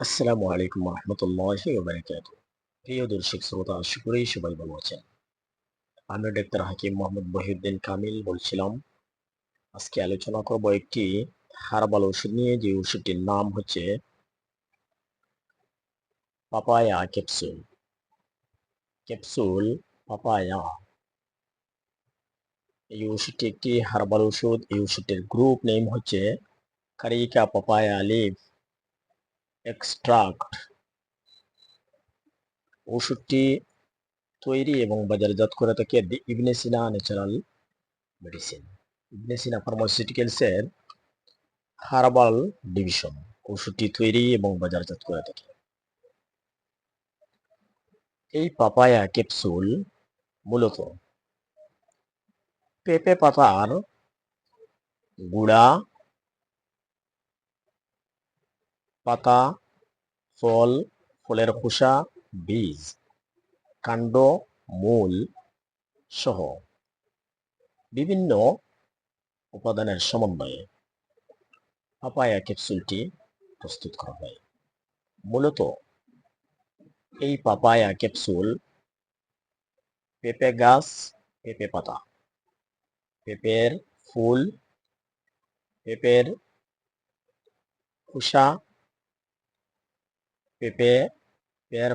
আসসালামু আলাইকুম রহমতুল্লাহি ওবারাকাতু প্রিয় দর্শক শ্রোতা আশা করি সবাই ভালো আছেন। আমি ডাক্তার হাকিম মোহাম্মদ বহিউদ্দিন কামিল বলছিলাম, আজকে আলোচনা করব একটি হারবাল ওষুধ নিয়ে। যে ওষুধটির নাম হচ্ছে পাপায়া ক্যাপসুল। Capsule, papaya. এই ওষুধটি একটি হারবাল ওষুধ। এই ওষুধটির গ্রুপ নেম হচ্ছে কারিকা পাপায়া লিভ। এক্সট্রাক্ট ওষুধটি তৈরি এবং বাজারজাত করে থাকে the Ibn Sina natural medicine Ibn Sina ফার্মাসিউটিক্যালসের herbal division ওষুধটি তৈরি এবং বাজারজাত করে থাকে। এই পাপায়া ক্যাপসুল মূলত পেঁপে পাতার গুড়া, পাতা ফল, ফলের খোসা, বীজ, কাণ্ড, মূল সহ বিভিন্ন উপাদানের সমন্বয়ে পাপায়া ক্যাপসুলটি প্রস্তুত করা হয়। মূলত এই পাপায়া ক্যাপসুল পেঁপে গাছ, পেঁপে পাতা, পেঁপের ফুল, পেঁপের খোসা পেঁপে পের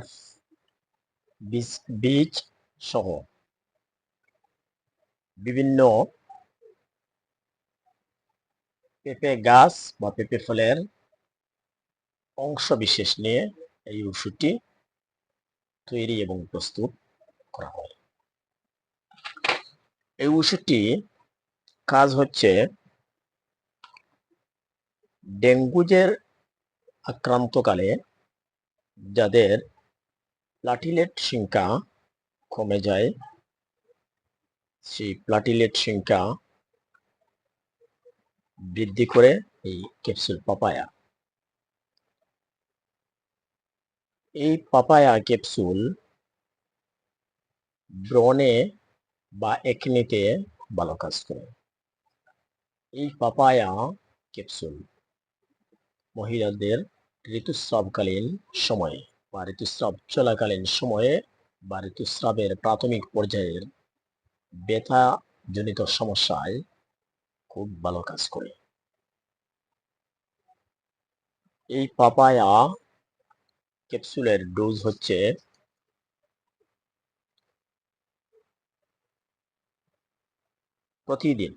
বীজ বীজ সহ বিভিন্ন পেঁপে গাছ বা পেঁপে ফলের অংশ বিশেষ নিয়ে এই ওষুধটি তৈরি এবং প্রস্তুত করা হয়। এই ওষুধটি কাজ হচ্ছে ডেঙ্গুজের আক্রান্তকালে যাদের প্লাটিলেট সংখ্যা কমে যায়, সেই প্লাটিলেট সংখ্যা বৃদ্ধি করে এই ক্যাপসুল পাপায়া এই পাপায়া ক্যাপসুল ব্রণে বা একনিতে ভালো কাজ করে। এই পাপায়া ক্যাপসুল মহিলাদের ঋতুস্রাবকালীন সময়ে বা ঋতুস্রাব চলাকালীন সময়ে বা ঋতুস্রাবের প্রাথমিক পর্যায়ের ব্যথা জনিত সমস্যায় খুব ভালো কাজ করে। এই পাপায়া ক্যাপসুলের ডোজ হচ্ছে প্রতিদিন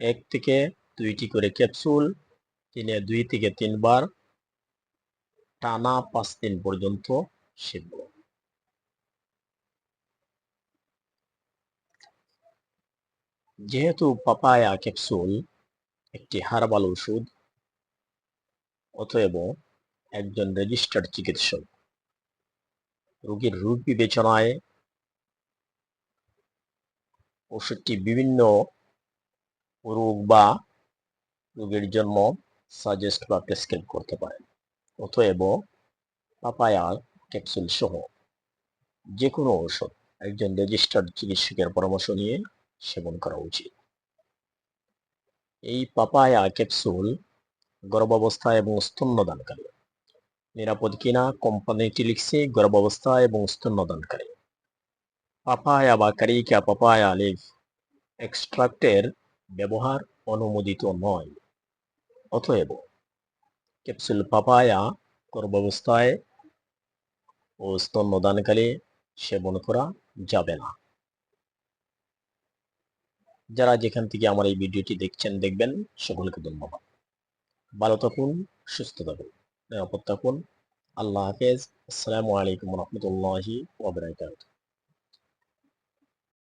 এক থেকে দুইটি করে ক্যাপসুল দিনে দুই থেকে তিনবার টানা পাঁচ দিন পর্যন্ত সেবন যেহেতু পাপায়া ক্যাপসুল একটি হারবাল ওষুধ, অতএব একজন রেজিস্টার্ড চিকিৎসক রোগীর রোগ বিবেচনায় ওষুধটি বিভিন্ন রোগ বা রোগের জন্য সাজেস্ট বা প্রেসক্রাইব করতে পারেন। অতএব পাপায়ার, ক্যাপসুল সহ যে কোনো ঔষধ একজন রেজিস্টার্ড চিকিৎসকের পরামর্শ নিয়ে সেবন করা উচিত। এই পাপায়া ক্যাপসুল গর্ভাবস্থা এবং স্তন্যদানকারী। নিরাপদ কিনা কোম্পানিটি লিখছে গর্ভাবস্থা এবং স্তন্যদানকারী। পাপায়া বা কারিকা পাপায়া লিভ এক্সট্রাক্টের ব্যবহার অনুমোদিত নয়। অতএব ক্যাপসুল পাপায়া গর্ভাবস্থায় ও স্তন্যদানকালে সেবন করা যাবে না যারা যেখান থেকে আমার এই ভিডিওটি দেখছেন দেখবেন সকলকে ধন্যবাদ। ভালো থাকুন, সুস্থ থাকুন, নিরাপদ থাকুন। আল্লাহ হাফেজ। আসসালামু আলাইকুম রহমতুল্লাহি ওবরাকাতুহ